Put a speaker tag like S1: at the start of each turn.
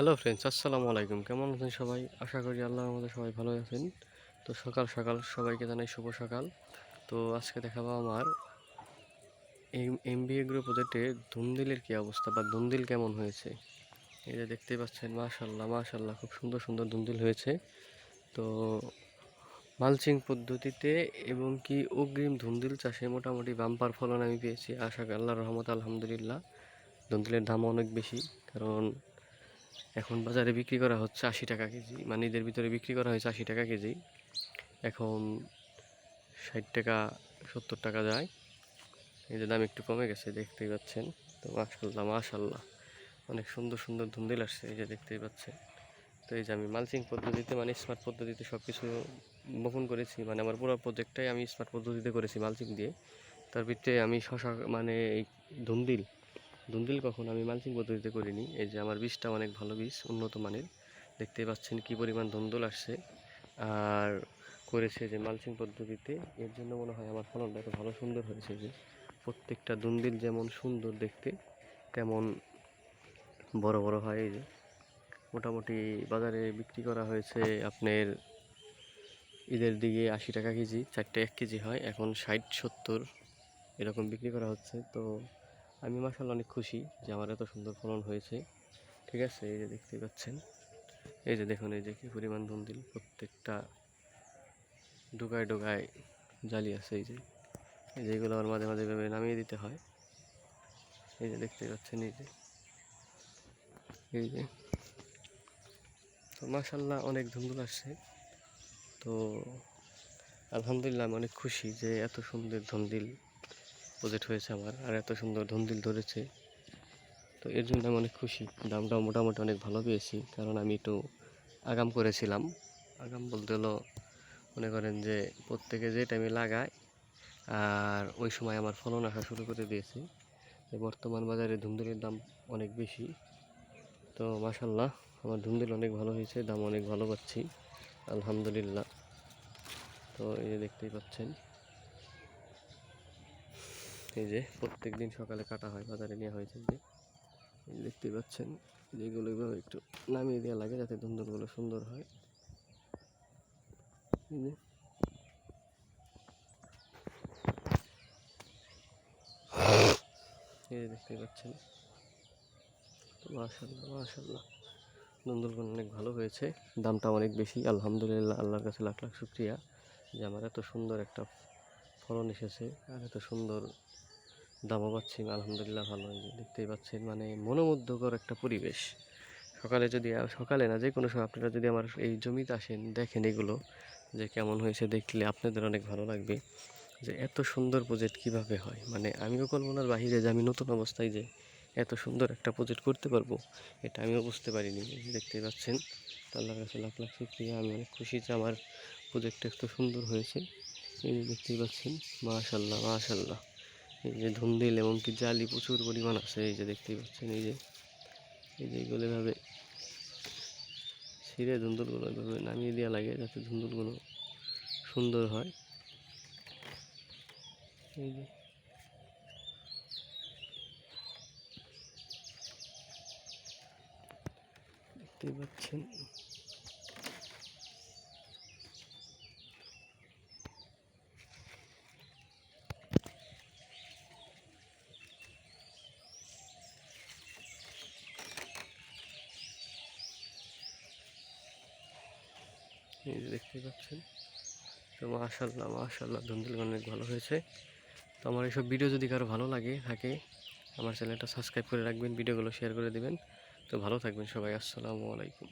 S1: Hello friends আসসালামু আলাইকুম। কেমন আছেন সবাই? আশা করি আল্লাহ আমাদের সবাই ভালো আছেন। তো সকাল সকাল সবাইকে জানাই শুভ সকাল। তো আজকে দেখাবো আমার এম বি এগ্রো প্রজেক্টে ধুমদিলের কী অবস্থা বা ধুমদিল কেমন হয়েছে? এই যে দেখতেই পাচ্ছেন মাশাল্লাহ মাশাল্লাহ খুব সুন্দর সুন্দর ধুমদিল হয়েছে। তো মালচিং পদ্ধতিতে এবং কি অগ্রিম ধুমদিল চাষে মোটামুটি বাম্পার ফলন আমি পেয়েছি। আশা করি আল্লাহর রহমত আলহামদুলিল্লাহ, ধুমদিলের দাম অনেক বেশি। কারণ এখন বাজারে বিক্রি করা হচ্ছে আশি টাকা কেজি। মানে ঈদের ভিতরে বিক্রি করা হয়েছে আশি টাকা কেজি। এখন ষাট টাকা, সত্তর টাকা যায়। যে দাম একটু কমে গেছে, দেখতেই পাচ্ছেন। তো মাশাল্লাহ মাশাল্লাহ অনেক সুন্দর সুন্দর ধুন্দুল আসছে, এই যে দেখতেই পাচ্ছেন। তো এই যে আমি মালচিং পদ্ধতিতে মানে স্মার্ট পদ্ধতিতে সব কিছু বপন করেছি। মানে আমার পুরো প্রজেক্টটাই আমি স্মার্ট পদ্ধতিতে করেছি মালচিং দিয়ে। তার ভিতরে আমি শশা মানে এই ধুন্দিল দুন্দিল কখন? আমি মালচিং পদ্ধতিতে করিনি। এই যে আমার বীজটা অনেক ভালো বীজ, উন্নত মানের। দেখতেই পাচ্ছেন কি পরিমাণ ধুন্দুল আসছে। আর করেছে যে মালচিং পদ্ধতিতে, এর জন্য মনে হয় আমার ফলনটা এত ভালো সুন্দর হয়েছে যে প্রত্যেকটা দুন্দিল যেমন সুন্দর দেখতে, তেমন বড় বড় হয়। এই যে মোটামুটি বাজারে বিক্রি করা হয়েছে আপনার ঈদের দিকে আশি টাকা কেজি, চারটে এক কেজি হয়। এখন ষাট, সত্তর এরকম বিক্রি করা হচ্ছে। তো আমি মাসাল্লাহ অনেক খুশি যে আমার এত সুন্দর ফলন হয়েছে। ঠিক আছে, এই যে দেখতে পাচ্ছেন। এই যে দেখুন, এই যে কি পরিমাণ ধুন্দিল প্রত্যেকটা ডোগায় ডোগায় জালি আছে এই যে। এই যেগুলো আমার মাঝে মাঝে ভেবে নামিয়ে দিতে হয়। এই যে দেখতে পাচ্ছেন, এই যে। এই যে। তো মাসাল্লাহ অনেক ধুন্দুল আসছে। তো আলহামদুলিল্লাহ আমি অনেক খুশি যে এত সুন্দর ধন্দিল প্রজেক্ট হয়েছে আমার, আর এত সুন্দর ধন্দিল ধরেছে। তো এর জন্য আমি অনেক খুশি। দামটাও মোটামুটি অনেক ভালো পেয়েছি, কারণ আমি একটু আগাম করেছিলাম। আগাম বলতে হলো, মনে করেন যে প্রত্যেকে যে টাইমে লাগায়, আর ওই সময় আমার ফলন আসা শুরু করে দিয়েছে। বর্তমান বাজারে ধুন্দুলের দাম অনেক বেশি। তো মাসাল্লাহ আমার ধুন্দুল অনেক ভালো হয়েছে, দাম অনেক ভালো পাচ্ছি, আলহামদুলিল্লাহ। তো এই দেখতেই পাচ্ছেন। এই যে প্রত্যেক দিন সকালে কাটা হয়, বাজারে নেওয়া হয়েছে যে দেখতেই পাচ্ছেন যেগুলো এভাবে একটু নামিয়ে দেওয়া লাগে যাতে ধুন্দুলগুলো সুন্দর হয়। এই এই পাচ্ছেন। মাশাল্লাহ মাশাল্লাহ ধুন্দুলগুলো অনেক ভালো হয়েছে, দামটা অনেক বেশি। আলহামদুলিল্লাহ, আল্লাহর কাছে লাখ লাখ শুক্রিয়া যে আমার এত সুন্দর একটা ফলন এসেছে আর এত সুন্দর দামও পাচ্ছি, আলহামদুলিল্লাহ ভালো। দেখতেই পাচ্ছেন মানে মনোমুগ্ধকর একটা পরিবেশ। সকালে যদি সকালে না যে কোনো সময় আপনারা যদি আমার এই জমিতে আসেন, দেখেন এগুলো, যে কেমন হয়েছে দেখলে আপনাদের অনেক ভালো লাগবে। যে এত সুন্দর প্রজেক্ট কীভাবে হয়? মানে আমিও কল্পনার বাহিরে যে আমি নতুন অবস্থায় যে এত সুন্দর একটা প্রজেক্ট করতে পারব, এটা আমিও বুঝতে পারিনি। দেখতেই পাচ্ছেন আল্লাহর কাছে লাখ লাখ শুক্রিয়া, আমি অনেক খুশি যে আমার প্রজেক্টটা এত সুন্দর হয়েছে। এই দেখতেই পাচ্ছেন, মাশাল্লাহ মাশাল্লাহ। এই যে ধুন্দিল এমনকি জালি প্রচুর পরিমাণ আছে, এই যে দেখতেই পাচ্ছেন, এই যে এই যে এগুলো এভাবে ছিঁড়ে ধুন্দুলগুলো এভাবে নামিয়ে দেওয়া লাগে যাতে ধুন্দুলগুলো সুন্দর হয়। এই যে, দেখতেই পাচ্ছেন। এই দেখতেই পাচ্ছেন। তো মাশাল্লাহ মাশাল্লাহ ধুন্দুলগান অনেক ভালো হয়েছে। তো আমার এইসব ভিডিও যদি কারও ভালো লাগে, থাকে, আমার চ্যানেলটা সাবস্ক্রাইব করে রাখবেন ভিডিওগুলো শেয়ার করে দেবেন। তো ভালো থাকবেন সবাই, আসসালামু আলাইকুম।